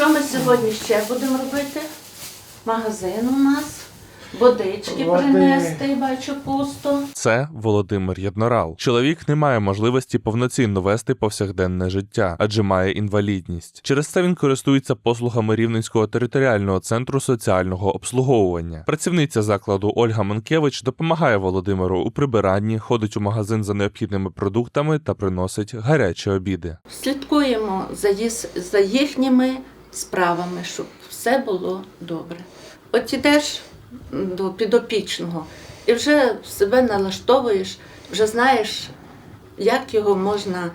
Що ми сьогодні ще будемо робити? Магазин у нас. Водички Води. принести, бачу пусто. Це Володимир Єднорал. Чоловік не має можливості повноцінно вести повсякденне життя, адже має інвалідність. Через це він користується послугами Рівненського територіального центру соціального обслуговування. Працівниця закладу Ольга Манкевич допомагає Володимиру у прибиранні, ходить у магазин за необхідними продуктами та приносить гарячі обіди. Слідкуємо за, за їхніми справами, щоб все було добре. От ідеш до підопічного і вже себе налаштовуєш, вже знаєш, як його можна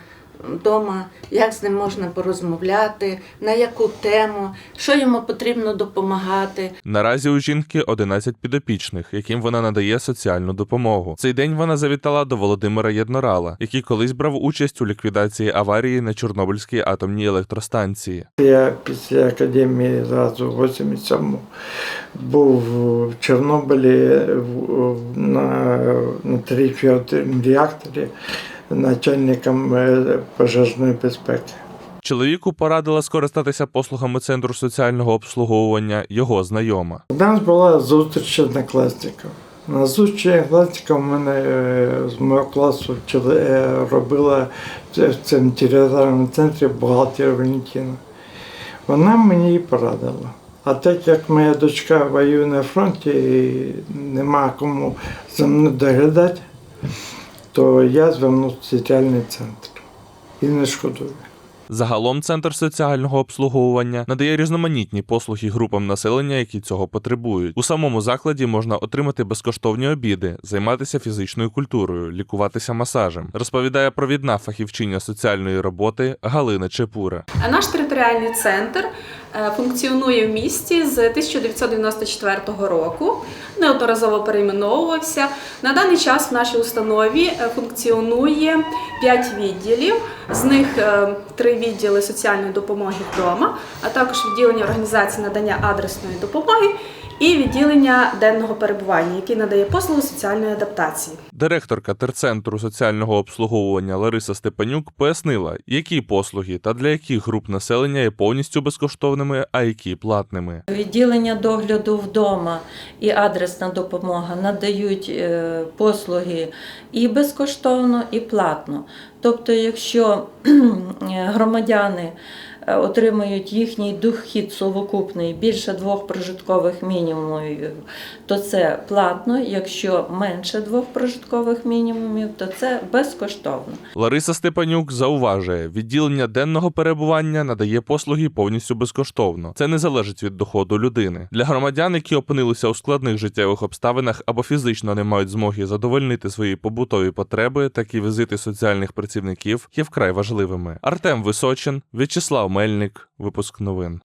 вдома, як з ним можна порозмовляти, на яку тему, що йому потрібно допомагати. Наразі у жінки 11 підопічних, яким вона надає соціальну допомогу. Цей день вона завітала до Володимира Єднорала, який колись брав участь у ліквідації аварії на Чорнобильській атомній електростанції. Я після академії зразу в 87-му був в Чорнобилі на, на третьому реакторі начальником е, пожежної безпеки. Чоловіку порадила скористатися послугами центру соціального обслуговування його знайома. У нас була зустріч однокласників. На зустрічі однокласників у мене е, з мого класу е, робила в цьому територіальному центрі бухгалтер Валентина. Вона мені і порадила. А так як моя дочка воює на фронті і нема кому за мною доглядати, то я звернувся в соціальний центр і не шкодую. Загалом центр соціального обслуговування надає різноманітні послуги групам населення, які цього потребують. У самому закладі можна отримати безкоштовні обіди, займатися фізичною культурою, лікуватися масажем. Розповідає провідна фахівчиня соціальної роботи Галина Чепура. А Наш територіальний центр функціонує в місті з 1994 року. Неодноразово перейменовувався. На даний час в нашій установі е, функціонує 5 відділів. З них е, три відділи соціальної допомоги вдома, а також відділення організації надання адресної допомоги і відділення денного перебування, який надає послуги соціальної адаптації. Директорка терцентру соціального обслуговування Лариса Степанюк пояснила, які послуги та для яких груп населення є повністю безкоштовними, а які платними. Відділення догляду вдома і адресна допомога надають е, послуги і безкоштовно, і платно. Тобто, якщо громадяни е, отримують їхній дохід совокупний більше двох прожиткових мінімумів, то це платно. Якщо менше двох прожиткових мінімумів, то це безкоштовно. Лариса Степанюк зауважує, відділення денного перебування надає послуги повністю безкоштовно. Це не залежить від доходу людини. Для громадян, які опинилися у складних життєвих обставинах або фізично не мають змоги задовольнити свої побутові потреби, такі візити соціальних працівників є вкрай важливими. Артем Височин, В'ячеслав Мельник, випуск новин.